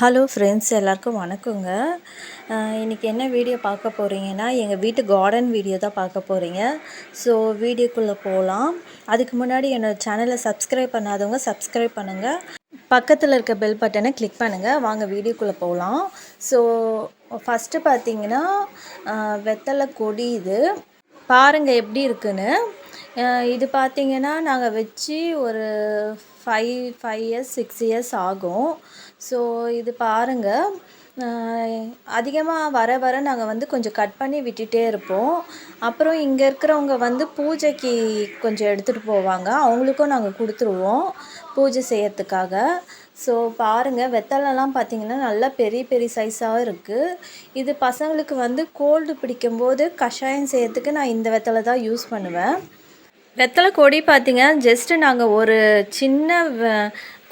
Hello friends எல்லாருக்கும் வணக்கங்க. இன்றைக்கி என்ன வீடியோ பார்க்க போகிறீங்கன்னா எங்கள் வீட்டு கார்டன் வீடியோ தான் பார்க்க போகிறீங்க ஸோ வீடியோக்குள்ளே போகலாம் அதுக்கு முன்னாடி என்னோட சேனலை சப்ஸ்கிரைப் பண்ணாதவங்க சப்ஸ்கிரைப் பண்ணுங்கள் பக்கத்தில் இருக்க பெல் பட்டனை கிளிக் பண்ணுங்கள் வாங்க வீடியோக்குள்ளே போகலாம் ஸோ ஃபஸ்ட்டு பார்த்தீங்கன்னா வெத்தலை கொடி இது. பாருங்கள் எப்படி இருக்குன்னு. இது பார்த்திங்கன்னா நாங்கள் வச்சு ஒரு five five years six years ஆகும். ஸோ இது பாருங்கள் அதிகமாக வர வர நாங்கள் வந்து கொஞ்சம் கட் பண்ணி விட்டுட்டே இருப்போம். அப்புறம் இங்கே இருக்கிறவங்க வந்து பூஜைக்கு கொஞ்சம் எடுத்துகிட்டு போவாங்க. அவங்களுக்கும் நாங்கள் கொடுத்துருவோம் பூஜை செய்யறதுக்காக. ஸோ பாருங்கள் வெத்தலைலாம் பார்த்திங்கன்னா நல்லா பெரிய பெரிய சைஸாக இருக்குது இது பசங்களுக்கு வந்து கோல்டு பிடிக்கும்போது கஷாயம் செய்யறதுக்கு நான் இந்த வெத்தலை தான் யூஸ் பண்ணுவேன். வெத்தலை கொடி பார்த்திங்கன்னா ஜஸ்ட்டு நாங்கள் ஒரு சின்ன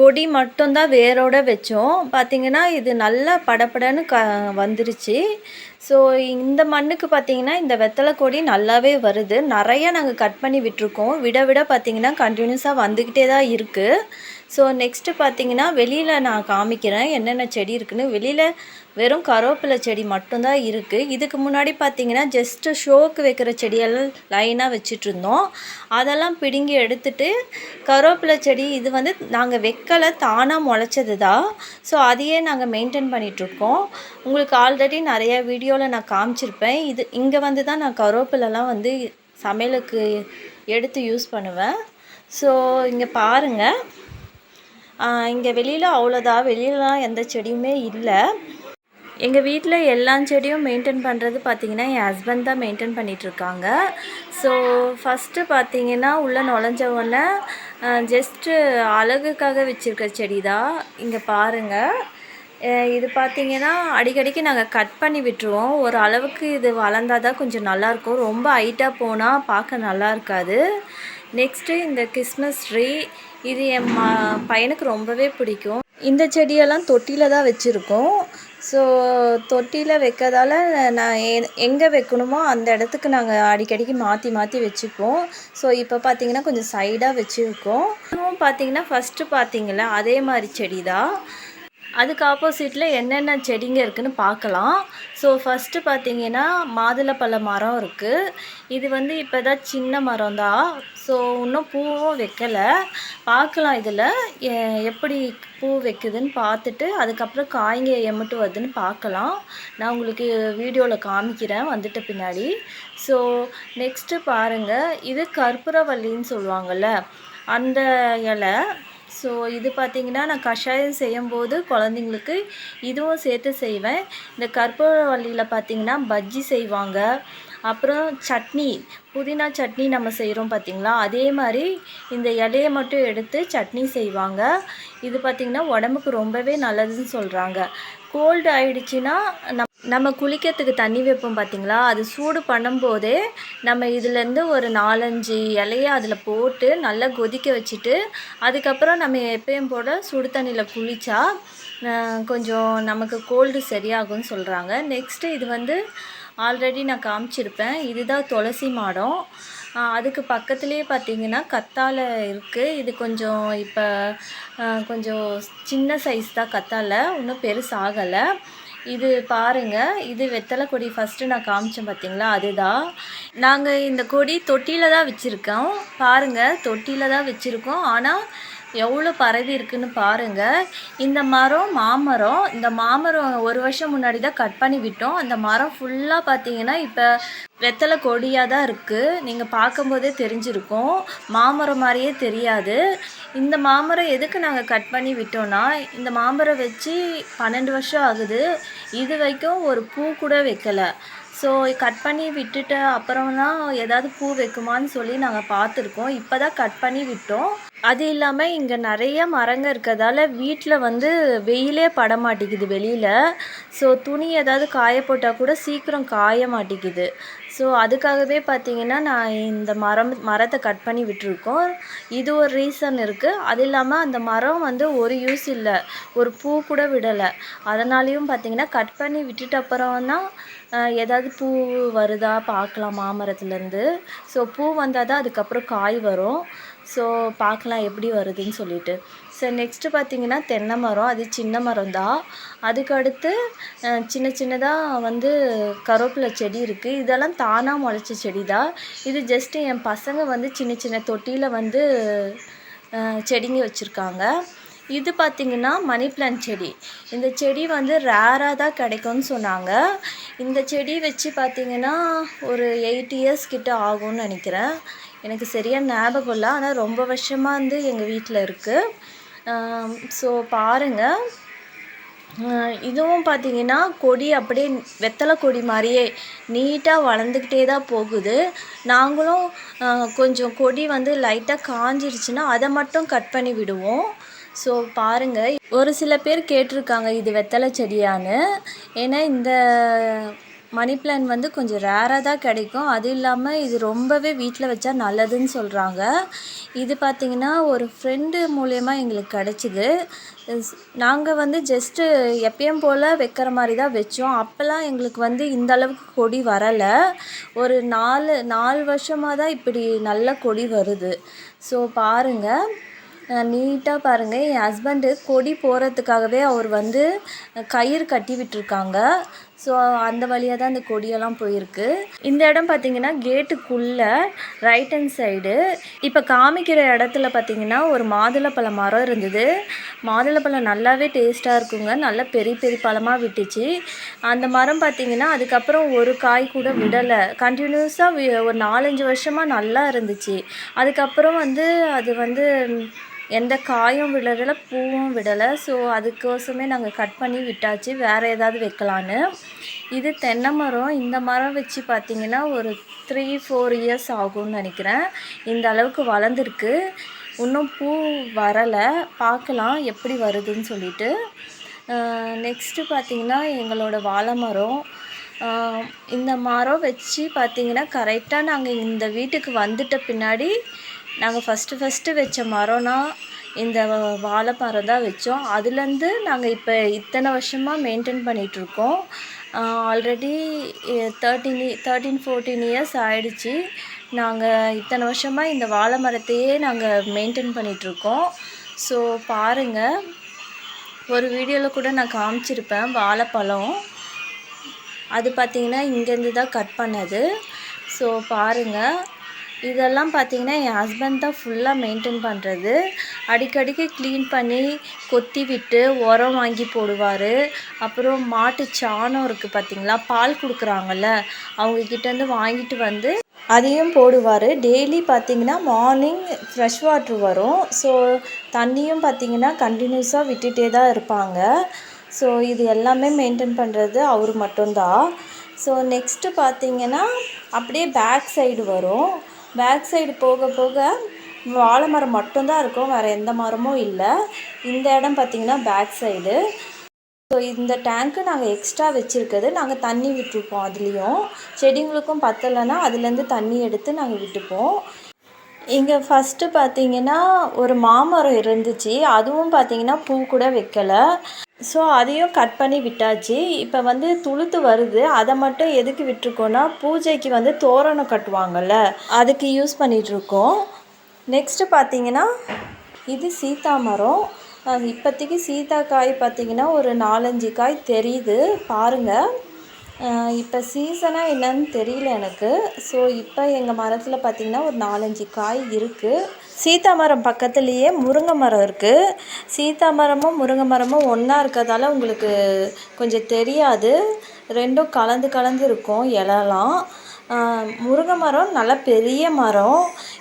கொடி மட்டும்தான் வேரோட வச்சோம். பார்த்திங்கன்னா இது நல்லா படப்படன்னு க வந்துருச்சு. ஸோ இந்த மண்ணுக்கு பார்த்தீங்கன்னா இந்த வெத்தலை கொடி நல்லாவே வருது. நிறைய நாங்கள் கட் பண்ணி விட்டுருக்கோம். விட விட பார்த்திங்கன்னா கண்டினியூஸாக வந்துக்கிட்டே தான் இருக்குது ஸோ நெக்ஸ்ட்டு பார்த்தீங்கன்னா வெளியில் நான் காமிக்கிறேன். என்னென்ன செடி இருக்குன்னு. வெளியில் வெறும் கருவேப்பிலை செடி மட்டும்தான் இருக்குது இதுக்கு முன்னாடி பார்த்திங்கன்னா ஜஸ்ட்டு ஷோக்கு வைக்கிற செடியெல்லாம் லைனாக வச்சுட்டு இருந்தோம் அதெல்லாம் பிடுங்கி எடுத்துட்டு கருவேப்பிலை செடி இது வந்து நாங்கள் வைக்கலை தானாக முளைச்சது தான் ஸோ அதையே நாங்கள் மெயின்டைன் பண்ணிகிட்ருக்கோம் உங்களுக்கு ஆல்ரெடி நிறைய வீடியோவில் நான் காமிச்சிருப்பேன். இது இங்கே வந்து தான் நான் கருவேப்பிலெலாம் வந்து சமையலுக்கு எடுத்து யூஸ் பண்ணுவேன். ஸோ இங்கே பாருங்கள் இங்கே வெளியில் அவ்வளோதான் வெளியிலலாம் எந்த செடியுமே இல்லை. எங்கள் வீட்டில் எல்லா செடியும் மெயின்டைன் பண்ணுறது பார்த்தீங்கன்னா என் ஹஸ்பண்ட் தான் மெயின்டைன் பண்ணிகிட்ருக்காங்க ஸோ ஃபஸ்ட்டு பார்த்தீங்கன்னா உள்ளே நுழைஞ்சவொன்னே ஜஸ்ட்டு அழகுக்காக வச்சுருக்க செடி தான் இங்கே பாருங்கள் இது பார்த்திங்கன்னா அடிக்கடிக்கு நாங்கள் கட் பண்ணி விட்டுருவோம். ஒரு அளவுக்கு இது வளர்ந்தா தான் கொஞ்சம் நல்லாயிருக்கும் ரொம்ப ஹைட்டாக போனால் பார்க்க நல்லா இருக்காது நெக்ஸ்ட்டு இந்த கிறிஸ்மஸ் ட்ரீ இது என் ம பையனுக்கு ரொம்பவே பிடிக்கும். இந்த செடியெல்லாம் தொட்டியில் தான் வச்சுருக்கோம். ஸோ தொட்டியில் வைக்கிறதால நான் எங்கே வைக்கணுமோ அந்த இடத்துக்கு நாங்கள் அடிக்கடிக்கு மாற்றி மாற்றி வச்சுப்போம். ஸோ இப்போ பார்த்தீங்கன்னா கொஞ்சம் சைடாக வச்சுருக்கோம். இதுவும் பார்த்தீங்கன்னா ஃபஸ்ட்டு பார்த்தீங்களா அதே மாதிரி செடி தான் அதுக்கு ஆப்போசிட்டில் என்னென்ன செடிங்க இருக்குதுன்னு பார்க்கலாம். ஸோ ஃபஸ்ட்டு பார்த்தீங்கன்னா மாதுளப்பழ மரம் இருக்குது இது வந்து இப்போ தான் சின்ன மரம் தான். ஸோ இன்னும் பூவும் வைக்கலை. பார்க்கலாம் இதில். எப்படி பூ வைக்குதுன்னு பார்த்துட்டு அதுக்கப்புறம் காய்ங்க எம்பிட்டு வருதுன்னு பார்க்கலாம். நான் உங்களுக்கு வீடியோவில் காமிக்கிறேன் வந்துட்ட பின்னாடி. ஸோ நெக்ஸ்ட்டு பாருங்கள் இது கற்பூரவல்லின்னு சொல்லுவாங்கள்ல அந்த இலை. ஸோ இது பார்த்திங்கன்னா நான் கஷாயம் செய்யும்போது குழந்தைங்களுக்கு இதுவும் சேர்த்து செய்வேன். இந்த கற்பூரவள்ளியில் பார்த்தீங்கன்னா பஜ்ஜி செய்வாங்க. அப்புறம் சட்னி புதினா சட்னி நம்ம செய்கிறோம் பார்த்தீங்களா அதே மாதிரி இந்த இலையை மட்டும் எடுத்து சட்னி செய்வாங்க. இது பார்த்திங்கன்னா உடம்புக்கு ரொம்பவே நல்லதுன்னு சொல்கிறாங்க கோல்டு ஆயிடுச்சுன்னா நம்ம குளிக்கிறதுக்கு தண்ணி வைப்போம் பார்த்தீங்களா? அது சூடு பண்ணும்போதே நம்ம இதுலேருந்து ஒரு நாலஞ்சு இலையை அதில் போட்டு நல்லா கொதிக்க வச்சுட்டு அதுக்கப்புறம் நம்ம எப்பயும் போல் சுடு தண்ணியில் குளித்தா கொஞ்சம் நமக்கு கோல்டு சரியாகும்னு சொல்கிறாங்க நெக்ஸ்ட்டு இது வந்து ஆல்ரெடி நான் காமிச்சிருப்பேன். இதுதான் துளசி மாடம். அதுக்கு பக்கத்துலேயே பார்த்தீங்கன்னா கத்தாழை இருக்குது இது கொஞ்சம் இப்போ கொஞ்சம் சின்ன சைஸ் தான் கத்தாழை. இன்னும் பெருசாகலை. இது பாருங்கள் இது வெத்தலை கொடி ஃபஸ்ட்டு நான் காமிச்சேன் பார்த்தீங்களா அதுதான். நாங்கள் இந்த கொடி தொட்டியில் தான் வச்சுருக்கோம். பாருங்கள் தொட்டியில் தான் வச்சுருக்கோம். ஆனால் எவ்வளோ பரவி இருக்குன்னு பாருங்கள் இந்த மரம் மாமரம் இந்த மாமரம் ஒரு வருஷம் முன்னாடி தான் கட் பண்ணி விட்டோம். அந்த மரம் ஃபுல்லாக பார்த்தீங்கன்னா இப்போ வெத்தலை கொடியாக தான் இருக்குது நீங்கள் பார்க்கும்போதே தெரிஞ்சிருக்கும். மாமரம் மாதிரியே தெரியாது. இந்த மாமரம் எதுக்கு நாங்கள் கட் பண்ணி விட்டோம்னா இந்த மாமரம் வச்சு பன்னெண்டு வருஷம் ஆகுது. இது வரைக்கும் ஒரு பூ கூட வைக்கலை. ஸோ கட் பண்ணி விட்டுட்ட அப்புறம் தான் ஏதாவது பூ வைக்குமான்னு சொல்லி நாங்கள் பார்த்துருக்கோம். இப்போ தான் கட் பண்ணி விட்டோம். அது இல்லாமல் இங்கே நிறைய மரங்க இருக்கிறதால வீட்டில் வந்து வெயிலே பட மாட்டேங்குது வெளியில். ஸோ துணி ஏதாவது காய போட்டால் கூட சீக்கிரம் காய மாட்டேங்குது. ஸோ அதுக்காகவே பார்த்தீங்கன்னா நான் இந்த மரம் மரத்தை கட் பண்ணி விட்டுருக்கோம். இது ஒரு ரீசன் இருக்குது அது இல்லாமல் அந்த மரம் வந்து ஒரு யூஸ் இல்லை. ஒரு பூ கூட விடலை. அதனாலேயும் பார்த்தீங்கன்னா கட் பண்ணி விட்டுட்ட அப்புறம் தான் ஏதாவது பூ வருதா பார்க்கலாம் மாமரத்துலேருந்து. ஸோ பூ வந்தால் தான் அதுக்கப்புறம் காய் வரும். ஸோ பார்க்கலாம் எப்படி வருதுன்னு சொல்லிட்டு. ஸோ நெக்ஸ்ட்டு பார்த்தீங்கன்னா தென்னை மரம். அது சின்ன மரம் தான் அதுக்கடுத்து சின்ன சின்னதாக வந்து கருவேப்பிலை செடி இருக்குது இதெல்லாம் தானாக முளைச்ச செடி தான் இது ஜஸ்ட்டு என் பசங்க வந்து சின்ன சின்ன தொட்டியில் வந்து செடிங்க வச்சுருக்காங்க. இது பார்த்திங்கன்னா மணி பிளான்ட் செடி. இந்த செடி வந்து ரேராக தான் கிடைக்கும்னு சொன்னாங்க. இந்த செடி வச்சு பார்த்திங்கன்னா ஒரு எயிட் இயர்ஸ் கிட்ட ஆகும்னு நினைக்கிறேன். எனக்கு சரியாக ஞாபகம் இல்லை. ஆனால் ரொம்ப வருஷமாக வந்து எங்கள் வீட்டில் இருக்குது ஸோ பாருங்கள் இதுவும் பார்த்தீங்கன்னா கொடி அப்படியே வெத்தலை கொடி மாதிரியே நீட்டாக வளர்ந்துக்கிட்டே தான் போகுது. நாங்களும் கொஞ்சம் கொடி வந்து லைட்டாக காஞ்சிருச்சுன்னா அதை மட்டும் கட் பண்ணி விடுவோம். ஸோ பாருங்கள் ஒரு சில பேர் கேட்டிருக்காங்க இது வெத்தலை செடியான்னு. ஏன்னா இந்த மணி பிளான் வந்து கொஞ்சம் ரேராக தான் கிடைக்கும். அது இல்லாமல் இது ரொம்பவே வீட்டில் வச்சா நல்லதுன்னு சொல்கிறாங்க இது பார்த்திங்கன்னா ஒரு ஃப்ரெண்டு மூலயமா எங்களுக்கு கிடச்சிது. நாங்கள் வந்து ஜஸ்ட்டு எப்பயும் போல் வைக்கிற மாதிரி தான் வச்சோம். அப்போல்லாம் எங்களுக்கு வந்து இந்த அளவுக்கு கொடி வரலை. ஒரு நாலு நாலு வருஷமாக தான் இப்படி நல்ல கொடி வருது. ஸோ பாருங்கள் நீட்டாக பாருங்கள் என் ஹஸ்பண்டு கொடி போகிறதுக்காகவே அவர் வந்து கயிறு கட்டி விட்டுருக்காங்க. ஸோ அந்த வழியாக தான் அந்த கொடியெல்லாம் போயிருக்கு. இந்த இடம் பார்த்தீங்கன்னா கேட்டுக்குள்ளே ரைட் ஹேண்ட் சைடு இப்போ காமிக்கிற இடத்துல பார்த்தீங்கன்னா ஒரு மாதுளப்பழ மரம் இருந்தது. மாதுளப்பழம் நல்லாவே டேஸ்ட்டாக இருக்குங்க. நல்லா பெரிய பெரிய பழமாக விட்டுச்சு. அந்த மரம் பார்த்தீங்கன்னா அதுக்கப்புறம் ஒரு காய் கூட விடலை. கண்டினியூஸாக ஒரு நாலஞ்சு வருஷமாக நல்லா இருந்துச்சு. அதுக்கப்புறம் வந்து அது வந்து எந்த காயும் விழலை பூவும் விடலை. ஸோ அதுக்கோசமே நாங்கள் கட் பண்ணி விட்டாச்சு. வேறு ஏதாவது வைக்கலான்னு. இது தென்னை மரம். இந்த மரம் வச்சு பார்த்திங்கன்னா ஒரு த்ரீ ஃபோர் இயர்ஸ் ஆகும்னு நினைக்கிறேன். இந்த அளவுக்கு வளர்ந்துருக்கு. இன்னும் பூ வரலை. பார்க்கலாம் எப்படி வருதுன்னு சொல்லிட்டு. நெக்ஸ்ட்டு பார்த்திங்கன்னா எங்களோட வாழை மரம். இந்த மரம் வச்சு பார்த்திங்கன்னா கரெக்டாக நாங்கள் இந்த வீட்டுக்கு வந்துட்ட பின்னாடி நாங்கள் ஃபஸ்ட்டு ஃபஸ்ட்டு வச்ச மரம்னா இந்த வாழைப்பரம் தான் வச்சோம். அதுலேருந்து நாங்கள் இப்போ இத்தனை வருஷமாக மெயின்டைன் பண்ணிகிட்ருக்கோம் already thirteen thirteen fourteen years ஆயிடுச்சு. நாங்கள் இத்தனை வருஷமாக இந்த வாழை மரத்தையே நாங்கள் மெயின்டைன் பண்ணிகிட்ருக்கோம் ஸோ பாருங்கள் ஒரு வீடியோவில் கூட நான் காமிச்சிருப்பேன் வாழைப்பழம். அது பார்த்தீங்கன்னா இங்கேருந்து தான் கட் பண்ணது. ஸோ பாருங்கள் இதெல்லாம் பார்த்தீங்கன்னா என் ஹஸ்பண்ட் தான் ஃபுல்லாக மெயின்டைன் பண்ணுறது அடிக்கடிக்கு க்ளீன் பண்ணி கொத்தி விட்டு உரம் வாங்கி போடுவார். அப்புறம் மாட்டு சாணம் இருக்குது பார்த்திங்களா? பால் கொடுக்குறாங்கல்ல அவங்கக்கிட்டேருந்து வாங்கிட்டு வந்து அதையும் போடுவார். டெய்லி பார்த்திங்கன்னா மார்னிங் ஃப்ரெஷ் வாட்ரு வரும். ஸோ தண்ணியும் பார்த்தீங்கன்னா கண்டினியூஸாக விட்டுட்டே தான் இருப்பாங்க. ஸோ இது எல்லாமே மெயின்டைன் பண்ணுறது அவர் மட்டும்தான். ஸோ நெக்ஸ்ட்டு பார்த்தீங்கன்னா அப்படியே பேக் சைடு வரும். பேக் சைடு போக போக வாழை மரம் மட்டும்தான் இருக்கும் வேறு எந்த மரமும் இல்லை. இந்த இடம் பார்த்திங்கன்னா பேக் சைடு ஸோ இந்த டேங்க்கு நாங்கள் எக்ஸ்ட்ரா வச்சுருக்கிறது நாங்கள் தண்ணி விட்டுருப்போம் அதுலேயும். செடிங்களுக்கும் பத்தலைன்னா அதுலேருந்து தண்ணி எடுத்து நாங்கள் விட்டுப்போம். இங்கே ஃபஸ்ட்டு பார்த்தீங்கன்னா ஒரு மாமரம் இருந்துச்சு. அதுவும் பார்த்தீங்கன்னா பூ கூட வைக்கலை. ஸோ அதையும் கட் பண்ணி விட்டாச்சு. இப்போ வந்து துளுத்து வருது. அதை மட்டும் எதுக்கு விட்டுருக்கோன்னா பூஜைக்கு வந்து தோரணம் கட்டுவாங்கல்ல அதுக்கு யூஸ் பண்ணிகிட்ருக்கோம் நெக்ஸ்ட்டு பார்த்தீங்கன்னா இது சீதா மரம். அஹ் இப்போதைக்கு சீதா காய் பார்த்தீங்கன்னா ஒரு நாலஞ்சு காய் தெரியுது. பாருங்கள் இப்போ சீசனாக என்னன்னு தெரியல எனக்கு. ஸோ இப்போ எங்கள் மரத்தில் பார்த்திங்கன்னா ஒரு நாலஞ்சு காய் இருக்குது சீதா மரம் பக்கத்துலேயே முருங்கை மரம் இருக்குது சீதா மரமும் முருங்கை மரமும் ஒன்றா இருக்கிறதால உங்களுக்கு கொஞ்சம் தெரியாது. ரெண்டும் கலந்து கலந்து இருக்கும் இலலாம். முருங்கை மரம் நல்லா பெரிய மரம்.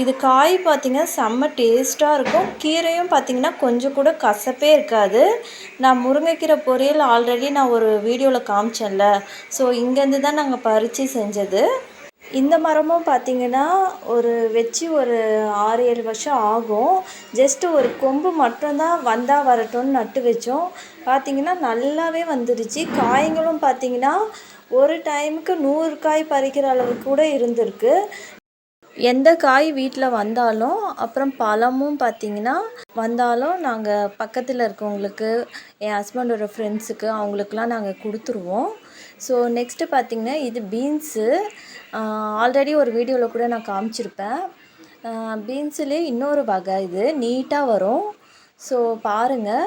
இது காய் பார்த்திங்கன்னா செம்ம டேஸ்ட்டாக இருக்கும். கீரையும் பார்த்திங்கன்னா கொஞ்சம் கூட கசப்பே இருக்காது. நான் முருங்கைக்கீரை பொரியல் ஆல்ரெடி நான் ஒரு வீடியோவில் காமிச்சேன்ல. ஸோ இங்கேருந்து தான் நாங்கள் பறித்து செஞ்சது. இந்த மரமும் பார்த்திங்கன்னா ஒரு வச்சு ஒரு ஆறு ஏழு வருஷம் ஆகும். ஜஸ்ட்டு ஒரு கொம்பு மட்டும்தான் வந்தால் வரட்டும்னு நட்டு வச்சோம். பார்த்திங்கன்னா நல்லாவே வந்துடுச்சு காய்களும் பார்த்திங்கன்னா ஒரு டைமுக்கு நூறு காய் பறிக்கிற அளவுக்கு கூட இருந்திருக்கு. எந்த காய் வீட்டில் வந்தாலும் அப்புறம் பழமும் பார்த்திங்கன்னா வந்தாலும் நாங்கள் பக்கத்தில் இருக்கவங்களுக்கு என் ஹஸ்பண்டோட ஃப்ரெண்ட்ஸுக்கு அவங்களுக்குலாம் நாங்கள் கொடுத்துருவோம். ஸோ நெக்ஸ்ட்டு பார்த்திங்கன்னா இது பீன்ஸு ஆல்ரெடி ஒரு வீடியோவில் கூட நான் காமிச்சிருப்பேன். பீன்ஸுலேயே இன்னொரு வகை இது நீட்டாக வரும். ஸோ பாருங்கள்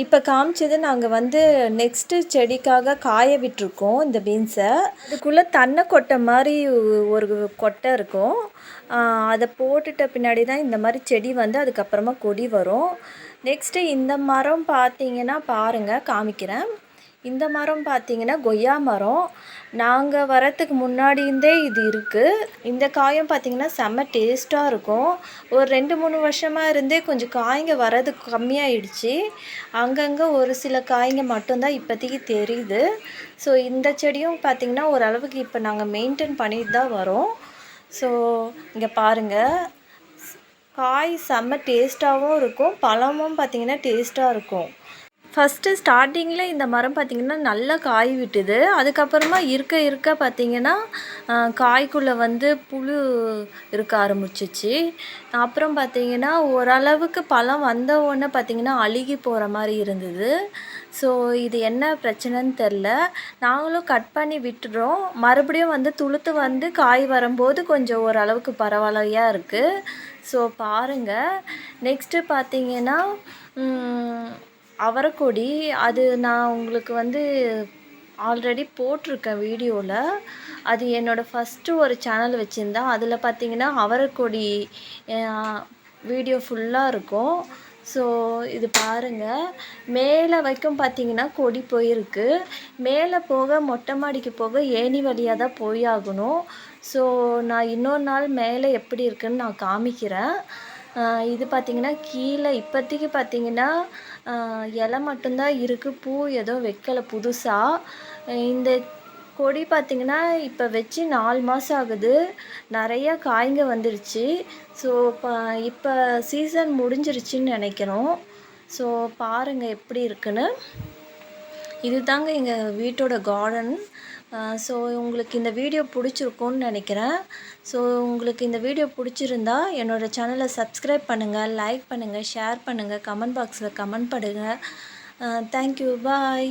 இப்போ காமிச்சது நாங்கள் வந்து நெக்ஸ்ட்டு செடிக்காக காய விட்டுருக்கோம் இந்த பீன்ஸை இதுக்குள்ளே தன்னை கொட்டை மாதிரி ஒரு கொட்டை இருக்கும். அதை போட்டுட்ட பின்னாடி தான் இந்த மாதிரி செடி வந்து அதுக்கப்புறமா கொடி வரும். நெக்ஸ்ட்டு இந்த மரம் பார்த்தீங்கன்னா பாருங்கள் காமிக்கிறேன். இந்த மரம் பார்த்தீங்கன்னா கொய்யா மரம். நாங்கள் வரத்துக்கு முன்னாடியிருந்தே இது இருக்குது இந்த காயம் பார்த்திங்கன்னா செம்ம டேஸ்ட்டாக இருக்கும். ஒரு ரெண்டு மூணு வருஷமாக இருந்தே கொஞ்சம் காய்ங்க வர்றது கம்மியாயிடுச்சு. அங்கங்கே ஒரு சில காய்ங்க மட்டும்தான் இப்போதைக்கு தெரியுது. ஸோ இந்த செடியும் பார்த்திங்கன்னா ஓரளவுக்கு இப்போ நாங்கள் மெயின்டைன் பண்ணிட்டு தான் வரோம். ஸோ இங்கே பாருங்கள் காய் செம்ம டேஸ்ட்டாகவும் இருக்கும். பழமும் பார்த்திங்கன்னா டேஸ்ட்டாக இருக்கும். ஃபஸ்ட்டு ஸ்டார்டிங்கில் இந்த மரம் பார்த்திங்கன்னா நல்லா காய் விட்டுது. அதுக்கப்புறமா இருக்க இருக்க பார்த்திங்கன்னா காய்க்குள்ளே வந்து புழு இருக்க ஆரம்பிச்சிச்சு. அப்புறம் பார்த்திங்கன்னா ஓரளவுக்கு பழம் வந்த உடனே பார்த்திங்கன்னா அழுகி போகிற மாதிரி இருந்தது. ஸோ இது என்ன பிரச்சனைன்னு தெரில. நாங்களும் கட் பண்ணி விட்டுறோம். மறுபடியும் வந்து துளுத்து வந்து காய் வரும்போது கொஞ்சம் ஓரளவுக்கு பரவாயில்லையாக இருக்குது ஸோ பாருங்கள் நெக்ஸ்ட்டு பார்த்திங்கன்னா அவரைக்கொடி அது நான் உங்களுக்கு வந்து ஆல்ரெடி போட்டிருக்கேன் வீடியோவில் அது என்னோடய ஃபஸ்ட்டு ஒரு சேனல் வச்சுருந்தேன் அதில் பார்த்தீங்கன்னா அவரைக்கொடி வீடியோ ஃபுல்லாக இருக்கும். ஸோ இது பாருங்கள் மேலே வைக்கும் பார்த்தீங்கன்னா கொடி போயிருக்கு. மேலே போக மொட்டை மாடிக்கு போக ஏணி வழியாக தான் போய் ஆகணும் ஸோ நான் இன்னொரு நாள் மேலே எப்படி இருக்குன்னு நான் காமிக்கிறேன். இது பார்த்திங்கன்னா கீழே இப்போதைக்கு பார்த்திங்கன்னா இலை மட்டும்தான் இருக்குது பூ எதுவும் வைக்கல புதுசாக இந்த கொடி பார்த்திங்கன்னா இப்போ வச்சு நாலு மாதம் ஆகுது. நிறைய காய்ங்க வந்துருச்சு. ஸோ இப்போ சீசன் முடிஞ்சிருச்சுன்னு நினைக்கிறோம். ஸோ பாருங்கள் எப்படி இருக்குன்னு. இது தாங்க எங்கள் வீட்டோட கார்டன் ஸோ உங்களுக்கு இந்த வீடியோ பிடிச்சிருக்கும்னு நினைக்கிறேன். ஸோ உங்களுக்கு இந்த வீடியோ பிடிச்சிருந்தா என்னோடய சேனலை சப்ஸ்கிரைப் பண்ணுங்கள் லைக் பண்ணுங்கள் ஷேர் பண்ணுங்கள் கமெண்ட் பாக்ஸில் கமெண்ட் பண்ணுங்கள் தேங்க்யூ பாய்